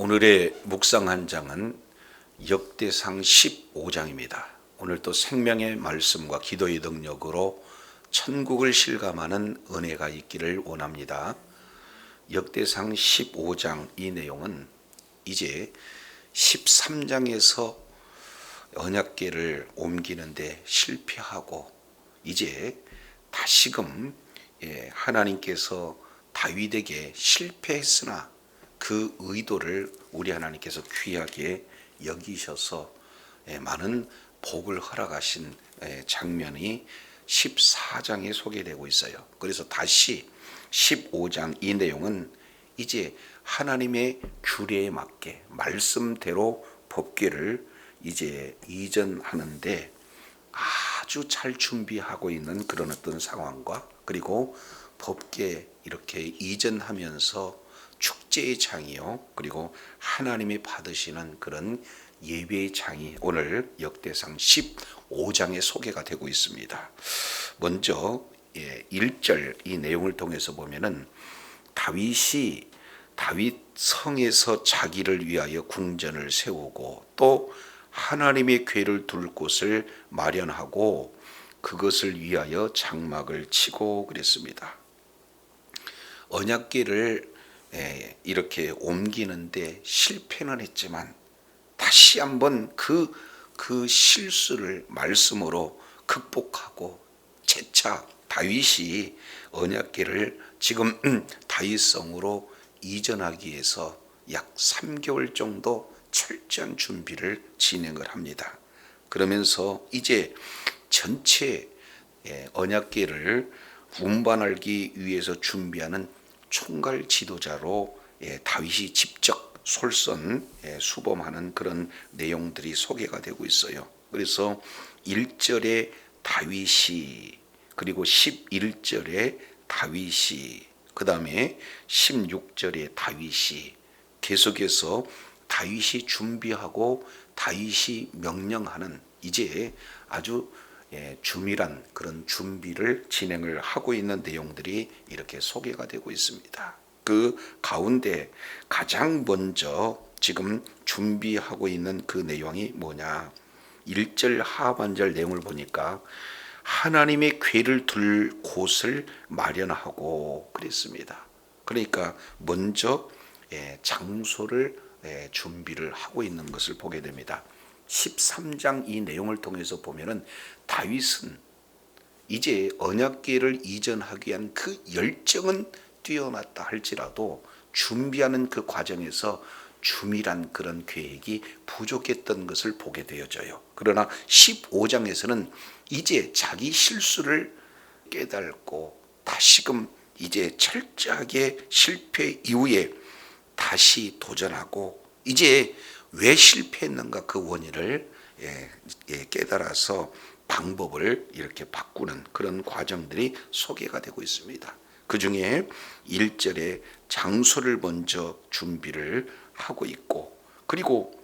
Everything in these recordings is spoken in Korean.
오늘의 묵상 한 장은 역대상 15장입니다. 오늘 또 생명의 말씀과 기도의 능력으로 천국을 실감하는 은혜가 있기를 원합니다. 역대상 15장 이 내용은 이제 13장에서 언약계를 옮기는데 실패하고 이제 다시금 예, 하나님께서 다윗에게 실패했으나 그 의도를 우리 하나님께서 귀하게 여기셔서 예, 많은 복을 허락하신 예, 장면이 14장에 소개되고 있어요. 그래서 다시 15장 이 내용은 이제 하나님의 규례에 맞게 말씀대로 법궤를 이제 이전하는데 아주 잘 준비하고 있는 그런 어떤 상황과 그리고 법계 이렇게 이전하면서 축제의 장이요 그리고 하나님이 받으시는 그런 예배의 장이 오늘 역대상 15장에 소개가 되고 있습니다. 먼저 예, 1절 이 내용을 통해서 보면은 다윗이 다윗 성에서 자기를 위하여 궁전을 세우고 또 하나님의 궤를 둘 곳을 마련하고 그것을 위하여 장막을 치고 그랬습니다. 언약궤를 예, 이렇게 옮기는데 실패는 했지만 다시 한번 그, 그 실수를 말씀으로 극복하고 재차 다윗이 언약궤를 지금 다윗성으로 이전하기 위해서 약 3개월 정도 철저한 준비를 진행을 합니다. 그러면서 이제 전체 예, 언약궤를 운반하기 위해서 준비하는 총괄 지도자로 예, 다윗이 직접 솔선 예, 수범하는 그런 내용들이 소개가 되고 있어요. 그래서 1절에 다윗이 그리고 11절에 다윗이 그 다음에 16절에 다윗이 계속해서 다윗이 준비하고 다윗이 명령하는 이제 아주 예, 주밀한 그런 준비를 진행을 하고 있는 내용들이 이렇게 소개가 되고 있습니다. 그 가운데 가장 먼저 지금 준비하고 있는 그 내용이 뭐냐? 1절 하반절 내용을 보니까 하나님의 궤를 둘 곳을 마련하고 그랬습니다. 그러니까 먼저 예, 장소를 예, 준비를 하고 있는 것을 보게 됩니다. 13장 이 내용을 통해서 보면은 다윗은 이제 언약궤를 이전하기 위한 그 열정은 뛰어났다 할지라도 준비하는 그 과정에서 주밀한 그런 계획이 부족했던 것을 보게 되어져요. 그러나 15장에서는 이제 자기 실수를 깨닫고 다시금 이제 철저하게 실패 이후에 다시 도전하고 이제 왜 실패했는가 그 원인을 예, 예, 깨달아서 방법을 이렇게 바꾸는 그런 과정들이 소개가 되고 있습니다. 그 중에 1절에 장소를 먼저 준비를 하고 있고 그리고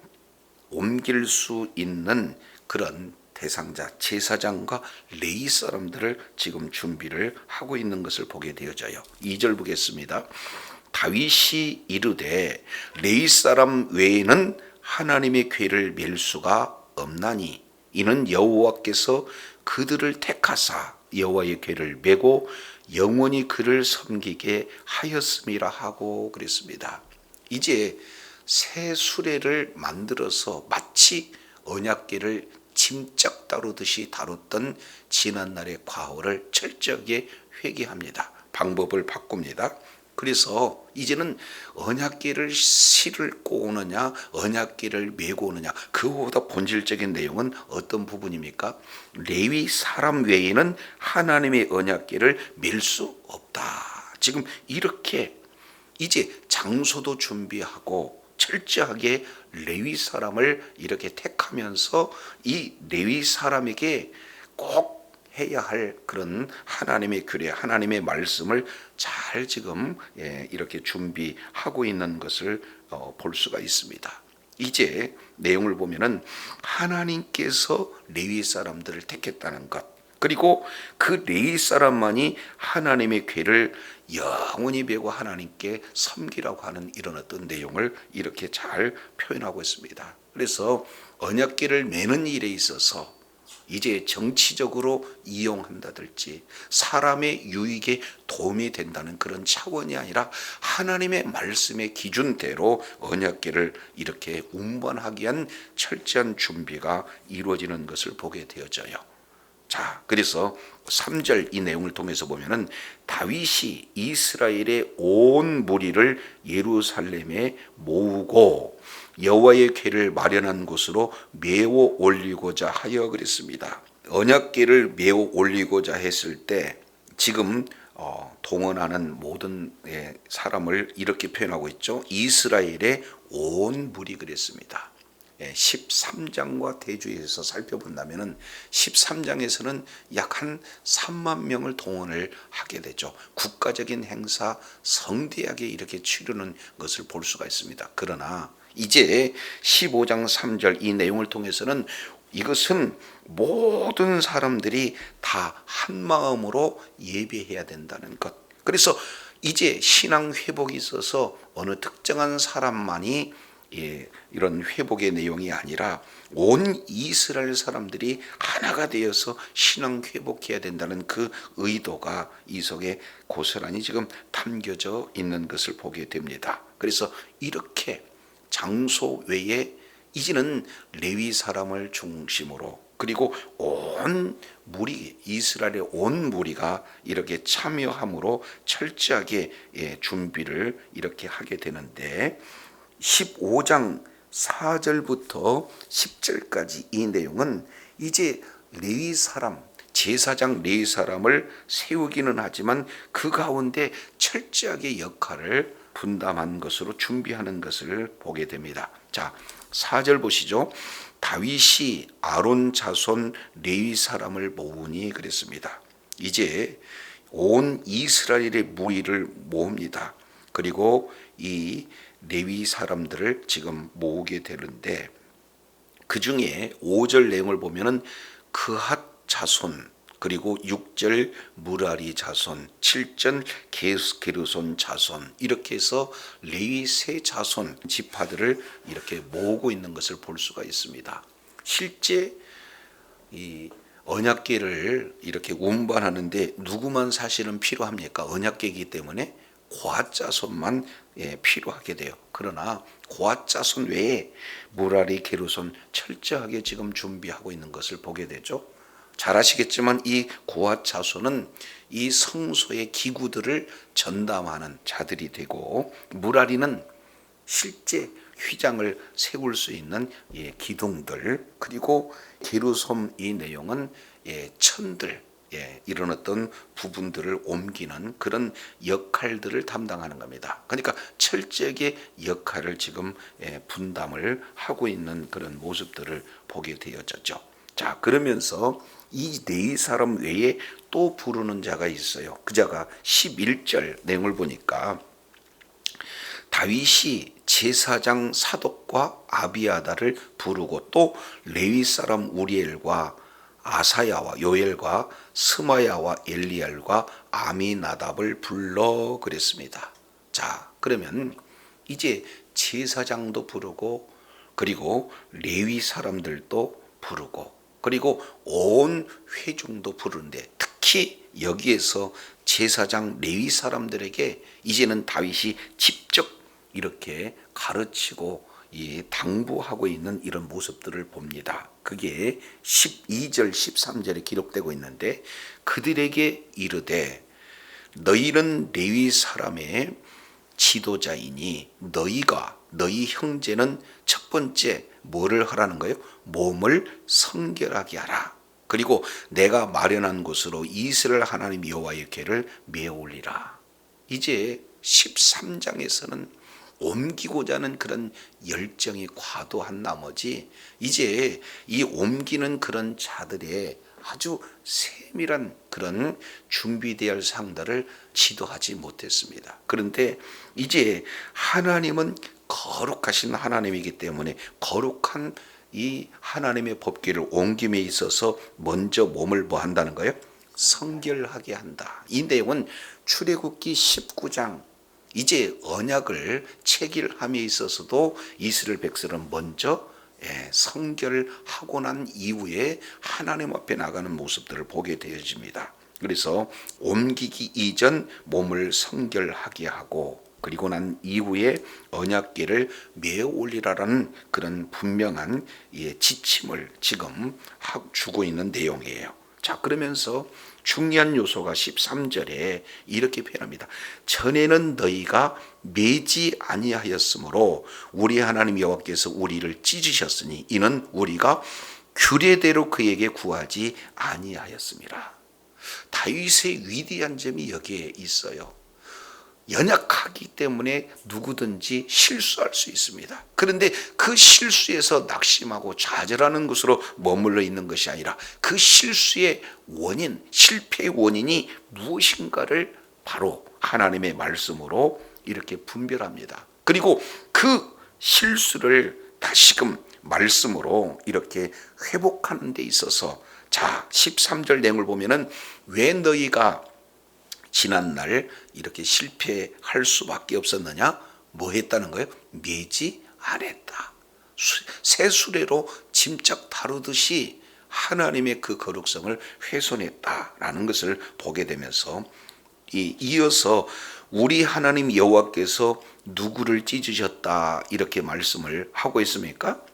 옮길 수 있는 그런 대상자 제사장과 레이 사람들을 지금 준비를 하고 있는 것을 보게 되어져요. 2절 보겠습니다. 다윗이 이르되 레이 사람 외에는 하나님의 궤를 맬 수가 없나니 이는 여호와께서 그들을 택하사 여호와의 궤를 메고 영원히 그를 섬기게 하였음이라 하고 그랬습니다. 이제 새 수레를 만들어서 마치 언약궤를 짐짝 다루듯이 다뤘던 지난날의 과오를 철저하게 회개합니다. 방법을 바꿉니다. 그래서 이제는 언약계를 실을고 오느냐 언약계를 메고 오느냐 그거보다 본질적인 내용은 어떤 부분입니까? 레위 사람 외에는 하나님의 언약계를 밀 수 없다. 지금 이렇게 이제 장소도 준비하고 철저하게 레위 사람을 이렇게 택하면서 이 레위 사람에게 꼭 해야 할 그런 하나님의 규례, 하나님의 말씀을 잘 지금 예, 이렇게 준비하고 있는 것을 어, 볼 수가 있습니다. 이제 내용을 보면은 하나님께서 레위 사람들을 택했다는 것, 그리고 그 레위 사람만이 하나님의 괴를 영원히 배고 하나님께 섬기라고 하는 이런 어떤 내용을 이렇게 잘 표현하고 있습니다. 그래서 언약궤를 매는 일에 있어서 이제 정치적으로 이용한다든지 사람의 유익에 도움이 된다는 그런 차원이 아니라 하나님의 말씀의 기준대로 언약궤를 이렇게 운반하기 위한 철저한 준비가 이루어지는 것을 보게 되어져요. 자, 그래서 3절 이 내용을 통해서 보면은 다윗이 이스라엘의 온 무리를 예루살렘에 모으고 여호와의 궤를 마련한 곳으로 메워 올리고자 하여 그랬습니다. 언약궤를 메워 올리고자 했을 때 지금 어, 동원하는 모든 예, 사람을 이렇게 표현하고 있죠. 이스라엘의 온 무리 그랬습니다. 13장과 대주에서 살펴본다면은 13장에서는 약 한 3만 명을 동원을 하게 되죠. 국가적인 행사 성대하게 이렇게 치르는 것을 볼 수가 있습니다. 그러나 이제 15장 3절 이 내용을 통해서는 이것은 모든 사람들이 다 한 마음으로 예배해야 된다는 것. 그래서 이제 신앙 회복이 있어서 어느 특정한 사람만이 예, 이런 회복의 내용이 아니라 온 이스라엘 사람들이 하나가 되어서 신앙 회복해야 된다는 그 의도가 이 속에 고스란히 지금 담겨져 있는 것을 보게 됩니다. 그래서 이렇게 장소 외에 이제는 레위 사람을 중심으로 그리고 온 무리 이스라엘의 온 무리가 이렇게 참여함으로 철저하게 예, 준비를 이렇게 하게 되는데 15장 4절부터 10절까지 이 내용은 이제 레위 사람 제사장 레위 사람을 세우기는 하지만 그 가운데 철저하게 역할을 분담한 것으로 준비하는 것을 보게 됩니다. 자, 4절 보시죠. 다윗이 아론 자손 레위 사람을 모으니 그랬습니다. 이제 온 이스라엘의 무리를 모읍니다. 그리고 이 레위 사람들을 지금 모으게 되는데 그 중에 5절 내용을 보면은 그핫 자손 그리고 6절 무라리 자손, 7절 게르손 자손 이렇게 해서 레위 세 자손 지파들을 이렇게 모으고 있는 것을 볼 수가 있습니다. 실제 이 언약계를 이렇게 운반하는데 누구만 사실은 필요합니까? 언약계이기 때문에 고아자손만 예, 필요하게 돼요. 그러나 고아자손 외에 무라리 게르손 철저하게 지금 준비하고 있는 것을 보게 되죠. 잘 아시겠지만 이 고아자손은 이 성소의 기구들을 전담하는 자들이 되고 무라리는 실제 휘장을 세울 수 있는 예, 기둥들 그리고 게르솜 이 내용은 예, 천들 예, 이런 어떤 부분들을 옮기는 그런 역할들을 담당하는 겁니다. 그러니까 철저하게 역할을 지금 예, 분담을 하고 있는 그런 모습들을 보게 되어졌죠. 자, 그러면서 이 네 사람 외에 또 부르는 자가 있어요. 그 자가 11절 내용을 보니까 다윗이 제사장 사독과 아비아다를 부르고 또 레위 사람 우리엘과 아사야와 요엘과 스마야와 엘리알과 아미나답을 불러 그랬습니다. 자, 그러면 이제 제사장도 부르고 그리고 레위 사람들도 부르고 그리고 온 회중도 부르는데 특히 여기에서 제사장 레위 사람들에게 이제는 다윗이 직접 이렇게 가르치고 이 당부하고 있는 이런 모습들을 봅니다. 그게 12절 13절에 기록되고 있는데 그들에게 이르되 너희는 레위 사람의 지도자이니 너희가 너희 형제는 첫 번째 뭐를 하라는 거예요? 몸을 성결하게 하라. 그리고 내가 마련한 곳으로 이스라엘 하나님 여호와의 궤를 메올리라. 이제 13장에서는 옮기고자 하는 그런 열정이 과도한 나머지 이제 이 옮기는 그런 자들의 아주 세밀한 그런 준비되어야 할 상들을 지도하지 못했습니다. 그런데 이제 하나님은 거룩하신 하나님이기 때문에 거룩한 이 하나님의 법궤를 옮김에 있어서 먼저 몸을 뭐 한다는 거예요? 성결하게 한다. 이 내용은 출애굽기 19장 이제 언약을 체결함에 있어서도 이스라엘 백성은 먼저 예, 성결하고 난 이후에 하나님 앞에 나가는 모습들을 보게 되어집니다. 그래서 옮기기 이전 몸을 성결하게 하고 그리고 난 이후에 언약계를 메어 올리라라는 그런 분명한 예, 지침을 지금 하- 주고 있는 내용이에요. 자, 그러면서 중요한 요소가 13절에 이렇게 표현합니다. 전에는 너희가 매지 아니하였으므로 우리 하나님 여호와께서 우리를 찢으셨으니 이는 우리가 규례대로 그에게 구하지 아니하였습니다. 다윗의 위대한 점이 여기에 있어요. 연약하기 때문에 누구든지 실수할 수 있습니다. 그런데 그 실수에서 낙심하고 좌절하는 것으로 머물러 있는 것이 아니라 그 실수의 원인, 실패의 원인이 무엇인가를 바로 하나님의 말씀으로 이렇게 분별합니다. 그리고 그 실수를 다시금 말씀으로 이렇게 회복하는 데 있어서 자, 13절 내용을 보면은 왜 너희가 지난 날 이렇게 실패할 수밖에 없었느냐? 뭐 했다는 거예요? 매지 안 했다. 수- 새 수레로 짐짝 다루듯이 하나님의 그 거룩성을 훼손했다라는 것을 보게 되면서 이 이어서 우리 하나님 여호와께서 누구를 찢으셨다 이렇게 말씀을 하고 있습니까?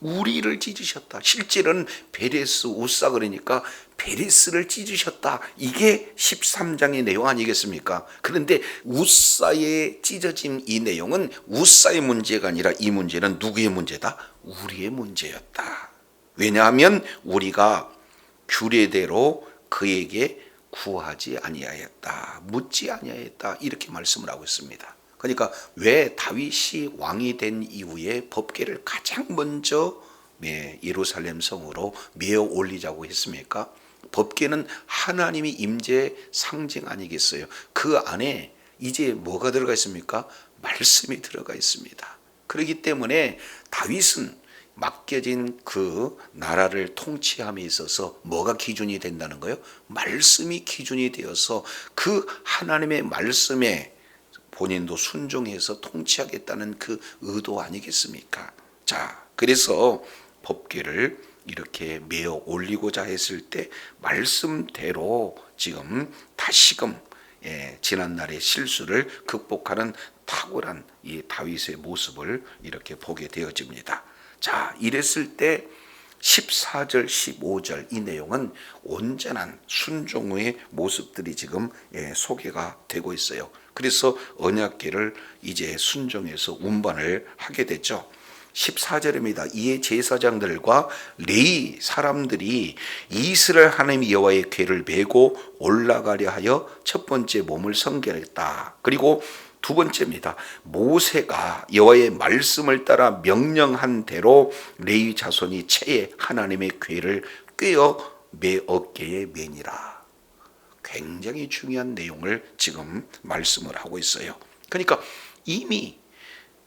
우리를 찢으셨다. 실제로는 베레스 우사 그러니까 베레스를 찢으셨다. 이게 13장의 내용 아니겠습니까? 그런데 우사의 찢어진 이 내용은 우사의 문제가 아니라 이 문제는 누구의 문제다? 우리의 문제였다. 왜냐하면 우리가 규례대로 그에게 구하지 아니하였다. 묻지 아니하였다. 이렇게 말씀을 하고 있습니다. 그러니까 왜 다윗이 왕이 된 이후에 법궤를 가장 먼저 예, 예루살렘 성으로 메어 올리자고 했습니까? 법궤는 하나님의 임재 상징 아니겠어요? 그 안에 이제 뭐가 들어가 있습니까? 말씀이 들어가 있습니다. 그렇기 때문에 다윗은 맡겨진 그 나라를 통치함에 있어서 뭐가 기준이 된다는 거예요? 말씀이 기준이 되어서 그 하나님의 말씀에 본인도 순종해서 통치하겠다는 그 의도 아니겠습니까? 자, 그래서 법궤를 이렇게 메어 올리고자 했을 때 말씀대로 지금 다시금 예, 지난날의 실수를 극복하는 탁월한 이 다윗의 모습을 이렇게 보게 되어집니다. 자, 이랬을 때 14절, 15절 이 내용은 온전한 순종의 모습들이 지금 예, 소개가 되고 있어요. 그래서 언약계를 이제 순종해서 운반을 하게 됐죠. 14절입니다. 이에 제사장들과 레이 사람들이 이스라엘 하나님 여호와의 궤를 메고 올라가려 하여 첫 번째 몸을 성결했다. 그리고 두 번째입니다. 모세가 여호와의 말씀을 따라 명령한 대로 레위 자손이 채에 하나님의 궤를 꿰어 매 어깨에 매니라. 굉장히 중요한 내용을 지금 말씀을 하고 있어요. 그러니까 이미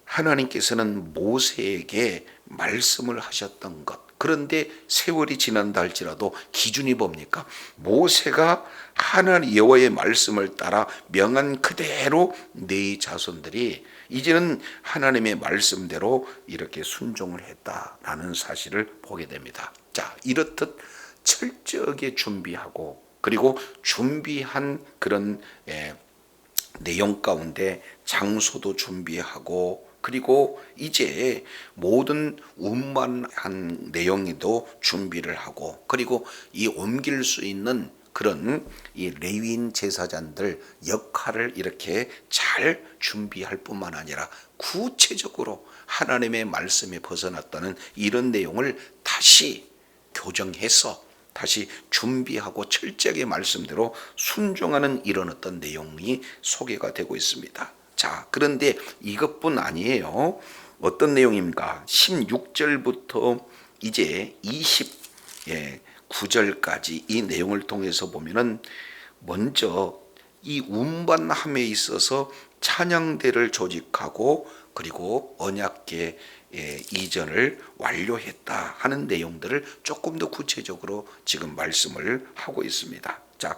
하나님께서는 모세에게 말씀을 하셨던 것. 그런데 세월이 지난다 할지라도 기준이 뭡니까? 모세가 하나님 여호와의 말씀을 따라 명한 그대로 네 자손들이 이제는 하나님의 말씀대로 이렇게 순종을 했다라는 사실을 보게 됩니다. 자, 이렇듯 철저하게 준비하고 그리고 준비한 그런 예, 내용 가운데 장소도 준비하고 그리고 이제 모든 운반한 내용에도 준비를 하고 그리고 이 옮길 수 있는 그런 이 레위인 제사장들 역할을 이렇게 잘 준비할 뿐만 아니라 구체적으로 하나님의 말씀에 벗어났다는 이런 내용을 다시 교정해서 다시 준비하고 철저하게 말씀대로 순종하는 이런 어떤 내용이 소개가 되고 있습니다. 자, 그런데 이것뿐 아니에요. 어떤 내용입니까? 16절부터 이제 29절까지 이 내용을 통해서 보면은 먼저 이 운반함에 있어서 찬양대를 조직하고 그리고 언약계 의 이전을 완료했다 하는 내용들을 조금 더 구체적으로 지금 말씀을 하고 있습니다. 자,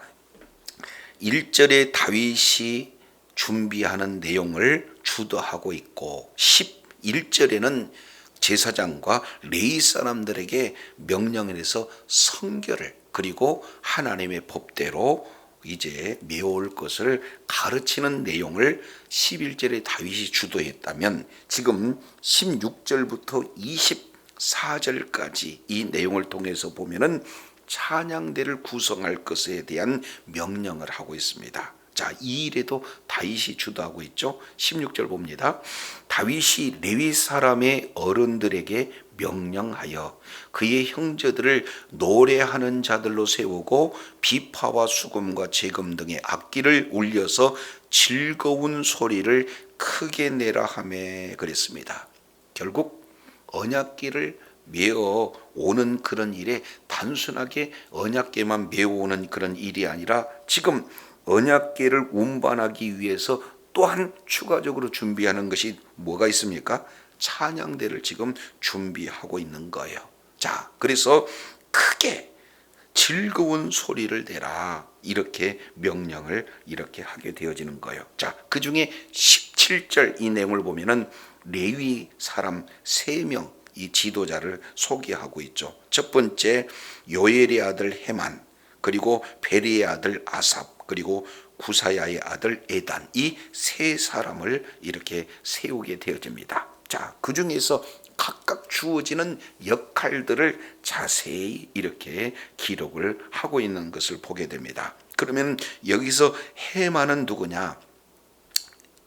1절에 다윗이 준비하는 내용을 주도하고 있고 11절에는 제사장과 레이 사람들에게 명령을 해서 성결을 그리고 하나님의 법대로 이제 메올 것을 가르치는 내용을 11절에 다윗이 주도했다면 지금 16절부터 24절까지 이 내용을 통해서 보면은 찬양대를 구성할 것에 대한 명령을 하고 있습니다. 자, 이 일에도 다윗이 주도하고 있죠. 16절 봅니다. 다윗이 레위 사람의 어른들에게 명령하여 그의 형제들을 노래하는 자들로 세우고 비파와 수금과 재금 등의 악기를 울려서 즐거운 소리를 크게 내라 하매 그랬습니다. 결국 언약기를 메어 오는 그런 일에 단순하게 언약계만 메어 오는 그런 일이 아니라 지금 언약계를 운반하기 위해서 또한 추가적으로 준비하는 것이 뭐가 있습니까? 찬양대를 지금 준비하고 있는 거예요. 자, 그래서 크게 즐거운 소리를 내라. 이렇게 명령을 이렇게 하게 되어지는 거예요. 자, 그 중에 17절 이 내용을 보면은 레위 사람 3명 이 지도자를 소개하고 있죠. 첫 번째 요엘의 아들 헤만 그리고 베리의 아들 아삽 그리고 구사야의 아들 에단 이 세 사람을 이렇게 세우게 되어집니다. 자, 그 중에서 각각 주어지는 역할들을 자세히 이렇게 기록을 하고 있는 것을 보게 됩니다. 그러면 여기서 헤만은 누구냐?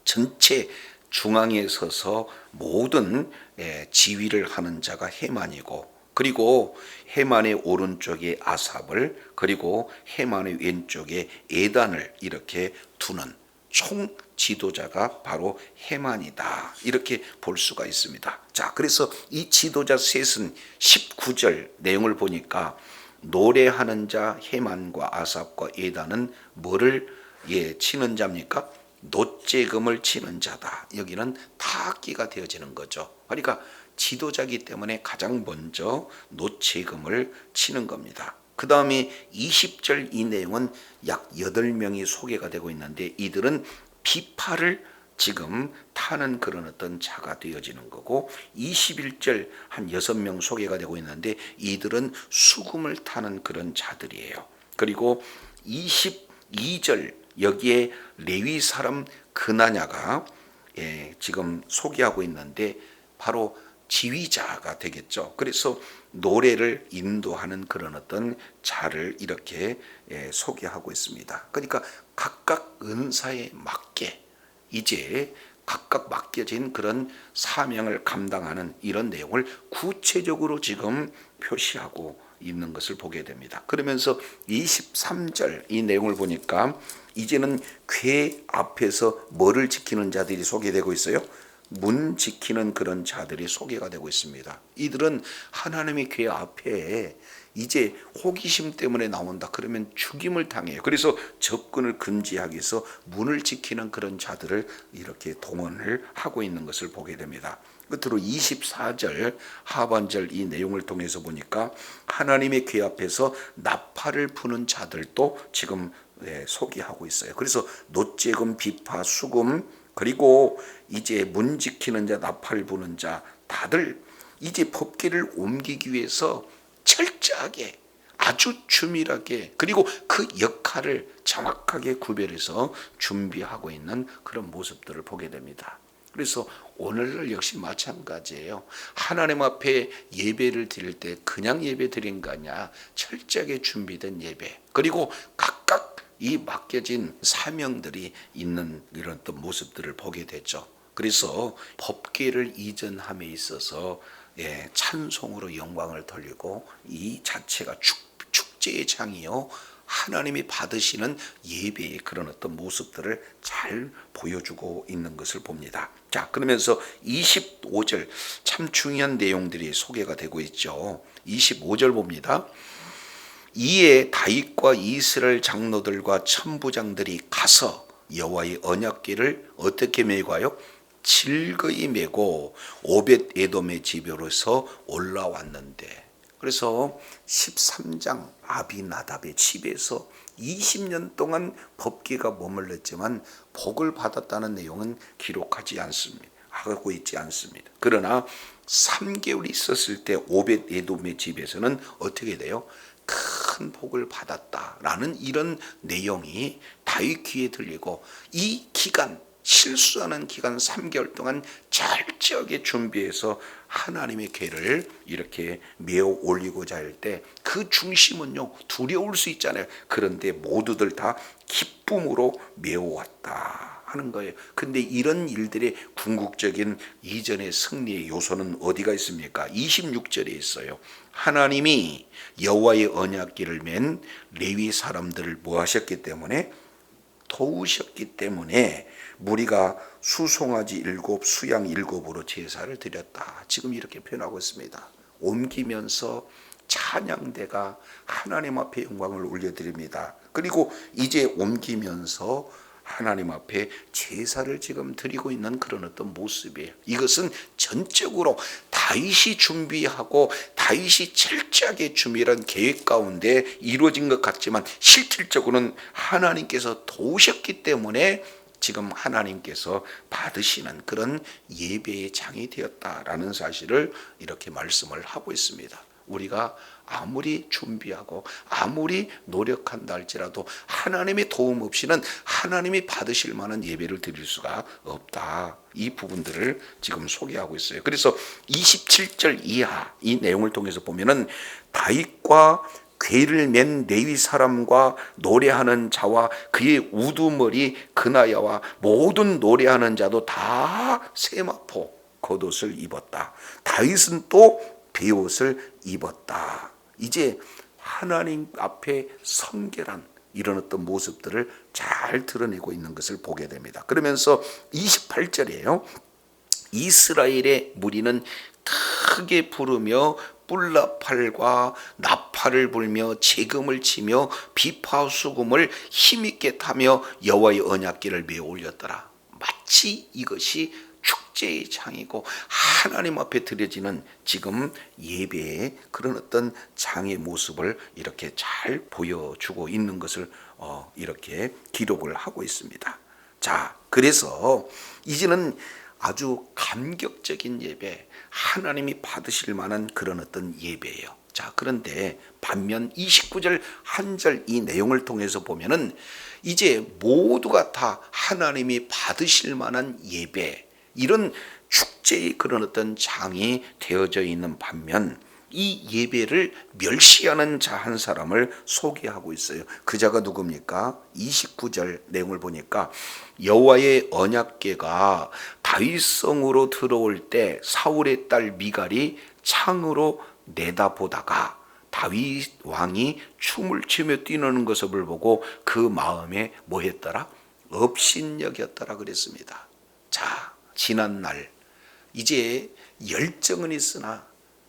전체 중앙에 서서 모든 예, 지휘를 하는 자가 헤만이고 그리고 헤만의 오른쪽에 아삽을 그리고 헤만의 왼쪽에 에단을 이렇게 두는 총 지도자가 바로 헤만이다. 이렇게 볼 수가 있습니다. 자, 그래서 이 지도자 셋은 19절 내용을 보니까 노래하는 자 헤만과 아삽과 에단은 뭐를 예, 치는 자입니까? 노재금을 치는 자다. 여기는 타악기가 되어지는 거죠. 그러니까 지도자기 때문에 가장 먼저 노재금을 치는 겁니다. 그 다음에 20절 이 내용은 약 8명이 소개가 되고 있는데 이들은 비파를 지금 타는 그런 어떤 자가 되어지는 거고 21절 한 6명 소개가 되고 있는데 이들은 수금을 타는 그런 자들이에요. 그리고 22절 여기에 레위 사람 그나냐가 예, 지금 소개하고 있는데 바로 지휘자가 되겠죠. 그래서 노래를 인도하는 그런 어떤 자를 이렇게 예, 소개하고 있습니다. 그러니까 각각 은사에 맞게 이제 각각 맡겨진 그런 사명을 감당하는 이런 내용을 구체적으로 지금 표시하고 있는 것을 보게 됩니다. 그러면서 23절 이 내용을 보니까 이제는 궤 앞에서 뭐를 지키는 자들이 소개되고 있어요. 문 지키는 그런 자들이 소개가 되고 있습니다. 이들은 하나님의 궤 앞에 이제 호기심 때문에 나온다. 그러면 죽임을 당해요. 그래서 접근을 금지하기 위해서 문을 지키는 그런 자들을 이렇게 동원을 하고 있는 것을 보게 됩니다. 끝으로 24절 하반절 이 내용을 통해서 보니까 하나님의 궤 앞에서 나팔을 부는 자들도 지금 네, 소개하고 있어요. 그래서 노재금, 비파, 수금 그리고 이제 문 지키는 자, 나팔 부는 자 다들 이제 법계를 옮기기 위해서 철저하게 아주 주밀하게 그리고 그 역할을 정확하게 구별해서 준비하고 있는 그런 모습들을 보게 됩니다. 그래서 오늘날 역시 마찬가지예요. 하나님 앞에 예배를 드릴 때 그냥 예배 드린 거냐 철저하게 준비된 예배 그리고 각각 이 맡겨진 사명들이 있는 이런 또 모습들을 보게 되죠. 그래서 법계를 이전함에 있어서 예, 찬송으로 영광을 돌리고 이 자체가 축, 축제의 장이요 하나님이 받으시는 예배의 그런 어떤 모습들을 잘 보여주고 있는 것을 봅니다. 자, 그러면서 25절 참 중요한 내용들이 소개가 되고 있죠. 25절 봅니다. 이에 다윗과 이스라엘 장로들과 천부장들이 가서 여호와의 언약궤를 어떻게 메고 가요? 즐거이 메고 오벳 에돔의 집으로서 올라왔는데 그래서 13장 아비나답의 집에서 20년 동안 법계가 머물렀지만 복을 받았다는 내용은 기록하지 않습니다. 하고 있지 않습니다. 그러나 3개월 있었을 때 오벳 에돔의 집에서는 어떻게 돼요? 큰 복을 받았다라는 이런 내용이 다윗 귀에 들리고 이 기간 실수하는 기간 3개월 동안 철저하게 준비해서 하나님의 괴를 이렇게 메어 올리고자 할 때 그 중심은요 두려울 수 있잖아요. 그런데 모두들 다 기쁨으로 메어왔다 하는 거예요. 근데 이런 일들의 궁극적인 이전의 승리의 요소는 어디가 있습니까? 26절에 있어요. 하나님이 여호와의 언약궤를 맨 레위 사람들을 뭐 하셨기 때문에 도우셨기 때문에 무리가 수송아지 일곱 수양 일곱으로 제사를 드렸다. 지금 이렇게 표현하고 있습니다. 옮기면서 찬양대가 하나님 앞에 영광을 올려드립니다. 그리고 이제 옮기면서 하나님 앞에 제사를 지금 드리고 있는 그런 어떤 모습이에요. 이것은 전적으로 다윗이 준비하고 다윗이 철저하게 준비한 계획 가운데 이루어진 것 같지만 실질적으로는 하나님께서 도우셨기 때문에 지금 하나님께서 받으시는 그런 예배의 장이 되었다라는 사실을 이렇게 말씀을 하고 있습니다. 우리가 아무리 준비하고 아무리 노력한다 할지라도 하나님의 도움 없이는 하나님이 받으실 만한 예배를 드릴 수가 없다. 이 부분들을 지금 소개하고 있어요. 그래서 27절 이하 이 내용을 통해서 보면은 다윗과 괴를 맨 레위 사람과 노래하는 자와 그의 우두머리 그나야와 모든 노래하는 자도 다 세마포 겉옷을 입었다. 다윗은 또 베옷을 입었다. 이제 하나님 앞에 성결한 이런 어떤 모습들을 잘 드러내고 있는 것을 보게 됩니다. 그러면서 28절이에요. 이스라엘의 무리는 크게 부르며 뿔나팔과 나 팔을 불며 재금을 치며 비파 수금을 힘있게 타며 여호와의 언약궤를 메어 올렸더라. 마치 이것이 축제의 장이고 하나님 앞에 드려지는 지금 예배의 그런 어떤 장의 모습을 이렇게 잘 보여주고 있는 것을 어, 이렇게 기록을 하고 있습니다. 자, 그래서 이제는 아주 감격적인 예배, 하나님이 받으실 만한 그런 어떤 예배예요. 자, 그런데 반면 29절 한 절 이 내용을 통해서 보면은 이제 모두가 다 하나님이 받으실 만한 예배, 이런 축제의 그런 어떤 장이 되어져 있는 반면 이 예배를 멸시하는 자 한 사람을 소개하고 있어요. 그 자가 누굽니까? 29절 내용을 보니까 여호와의 언약궤가 다윗성으로 들어올 때 사울의 딸 미갈이 창으로 내다보다가 다윗 왕이 춤을 추며 뛰는 것을 보고 그 마음에 뭐 했더라? 업신여겼더라 그랬습니다. 자, 지난 날 이제 열정은 있으나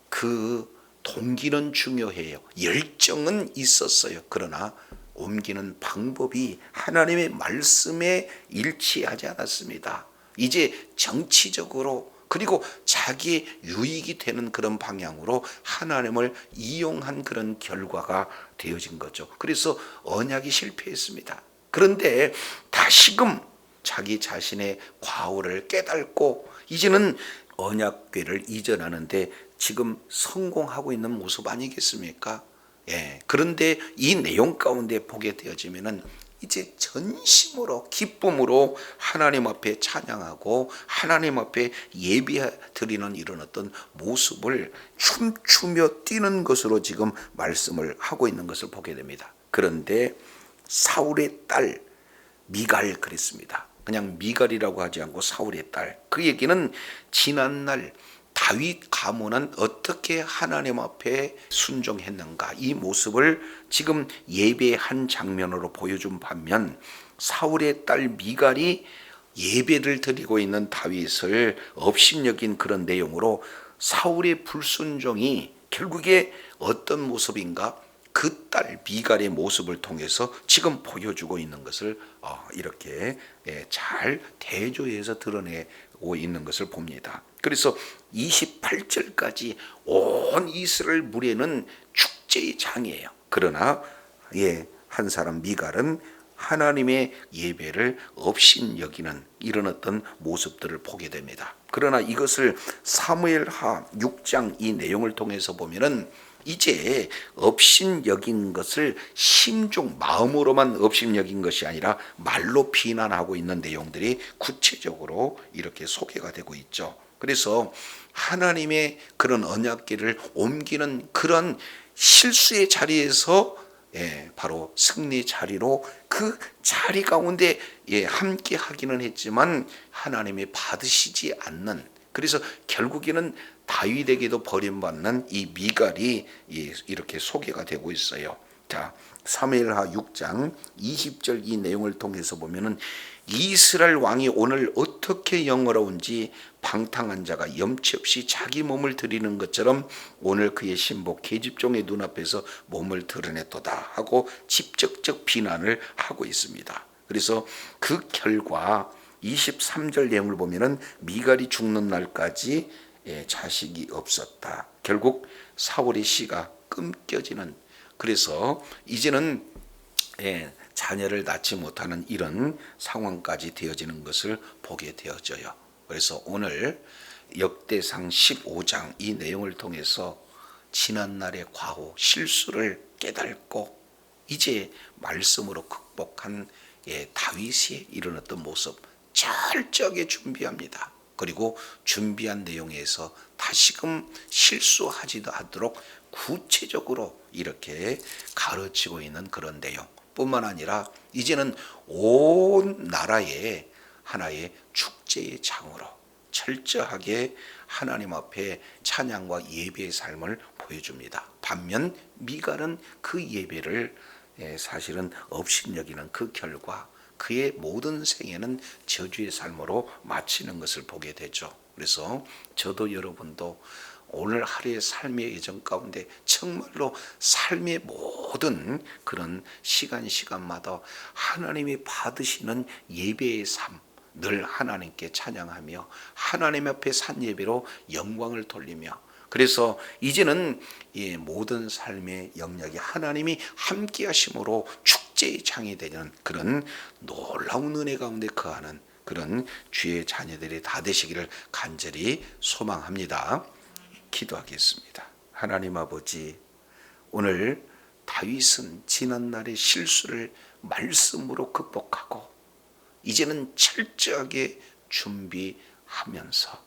그 동기는 중요해요. 열정은 있었어요. 그러나 옮기는 방법이 하나님의 말씀에 일치하지 않았습니다. 이제 정치적으로 그리고 자기의 유익이 되는 그런 방향으로 하나님을 이용한 그런 결과가 되어진 거죠. 그래서 언약이 실패했습니다. 그런데 다시금 자기 자신의 과오를 깨닫고 이제는 언약궤를 이전하는데 지금 성공하고 있는 모습 아니겠습니까? 예. 그런데 이 내용 가운데 보게 되어지면은 이제 전심으로 기쁨으로 하나님 앞에 찬양하고 하나님 앞에 예배 드리는 이런 어떤 모습을 춤추며 뛰는 것으로 지금 말씀을 하고 있는 것을 보게 됩니다. 그런데 사울의 딸 미갈 그랬습니다. 그냥 미갈이라고 하지 않고 사울의 딸. 그 얘기는 지난날 다윗 가문은 어떻게 하나님 앞에 순종했는가 이 모습을 지금 예배의 한 장면으로 보여준 반면 사울의 딸 미갈이 예배를 드리고 있는 다윗을 업신여긴 그런 내용으로 사울의 불순종이 결국에 어떤 모습인가 그 딸 미갈의 모습을 통해서 지금 보여주고 있는 것을 어, 이렇게 예, 잘 대조해서 드러내고 있는 것을 봅니다. 그래서 28절까지 온 이스라엘 무리는 축제의 장이에요. 그러나 예, 한 사람 미갈은 하나님의 예배를 업신 여기는 이런 어떤 모습들을 보게 됩니다. 그러나 이것을 사무엘하 6장 이 내용을 통해서 보면은 이제 업신 여긴 것을 심중 마음으로만 업신 여긴 것이 아니라 말로 비난하고 있는 내용들이 구체적으로 이렇게 소개가 되고 있죠. 그래서 하나님의 그런 언약계를 옮기는 그런 실수의 자리에서 예, 바로 승리 자리로 그 자리 가운데 예, 함께 하기는 했지만 하나님이 받으시지 않는 그래서 결국에는 다윗에게도 버림받는 이 미갈이 예, 이렇게 소개가 되고 있어요. 자, 사무엘하 6장 20절 이 내용을 통해서 보면은 이스라엘 왕이 오늘 어떻게 영어로운지 방탕한 자가 염치 없이 자기 몸을 드리는 것처럼 오늘 그의 신복 계집종의 눈앞에서 몸을 드러냈도다 하고 직접적 비난을 하고 있습니다. 그래서 그 결과 23절 내용을 보면은 미갈이 죽는 날까지 예, 자식이 없었다. 결국 사월의 씨가 끊겨지는 그래서 이제는 예, 자녀를 낳지 못하는 이런 상황까지 되어지는 것을 보게 되어져요. 그래서 오늘 역대상 15장 이 내용을 통해서 지난날의 과오, 실수를 깨닫고 이제 말씀으로 극복한 예, 다윗의 이런 어떤 모습 철저하게 준비합니다. 그리고 준비한 내용에서 다시금 실수하지도 않도록 구체적으로 이렇게 가르치고 있는 그런 내용. 뿐만 아니라 이제는 온 나라의 하나의 축제의 장으로 철저하게 하나님 앞에 찬양과 예배의 삶을 보여줍니다. 반면 미갈은 그 예배를 예, 사실은 업신여기는 그 결과 그의 모든 생애는 저주의 삶으로 마치는 것을 보게 되죠. 그래서 저도 여러분도 오늘 하루의 삶의 예정 가운데 정말로 삶의 모든 그런 시간 시간마다 하나님이 받으시는 예배의 삶, 늘 하나님께 찬양하며 하나님 앞에 산 예배로 영광을 돌리며 그래서 이제는 이 모든 삶의 영역이 하나님이 함께 하심으로 축제의 장이 되는 그런 놀라운 은혜 가운데 거하는 그런 주의 자녀들이 다 되시기를 간절히 소망합니다. 기도하겠습니다. 하나님 아버지, 오늘 다윗은 지난날의 실수를 말씀으로 극복하고 이제는 철저하게 준비하면서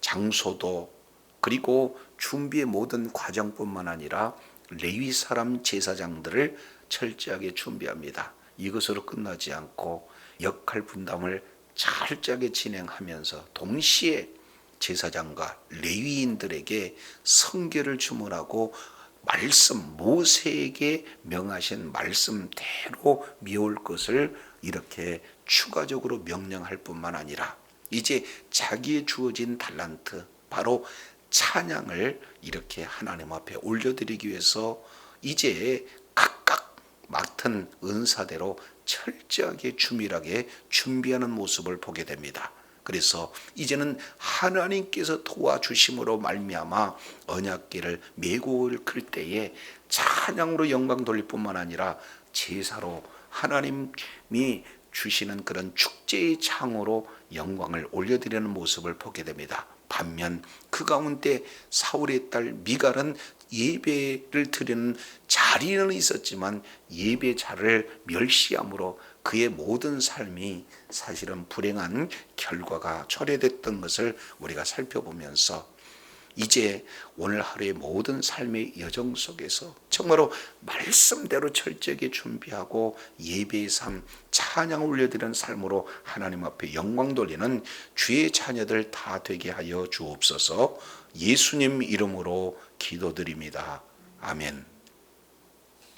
장소도 그리고 준비의 모든 과정뿐만 아니라 레위 사람 제사장들을 철저하게 준비합니다. 이것으로 끝나지 않고 역할 분담을 철저하게 진행하면서 동시에 제사장과 레위인들에게 성결을 주문하고 말씀 모세에게 명하신 말씀대로 미울 것을 이렇게 추가적으로 명령할 뿐만 아니라 이제 자기의 주어진 달란트 바로 찬양을 이렇게 하나님 앞에 올려드리기 위해서 이제 각각 맡은 은사대로 철저하게 주밀하게 준비하는 모습을 보게 됩니다. 그래서 이제는 하나님께서 도와주심으로 말미암아 언약궤를 메고 클 때에 찬양으로 영광 돌릴 뿐만 아니라 제사로 하나님이 주시는 그런 축제의 창으로 영광을 올려드리는 모습을 보게 됩니다. 반면 그 가운데 사울의 딸 미갈은 예배를 드리는 자리는 있었지만 예배자를 멸시함으로 그의 모든 삶이 사실은 불행한 결과가 초래됐던 것을 우리가 살펴보면서 이제 오늘 하루의 모든 삶의 여정 속에서 정말로 말씀대로 철저하게 준비하고 예배의 삶, 찬양을 올려드리는 삶으로 하나님 앞에 영광 돌리는 주의 자녀들 다 되게 하여 주옵소서 예수님 이름으로 기도드립니다. 아멘.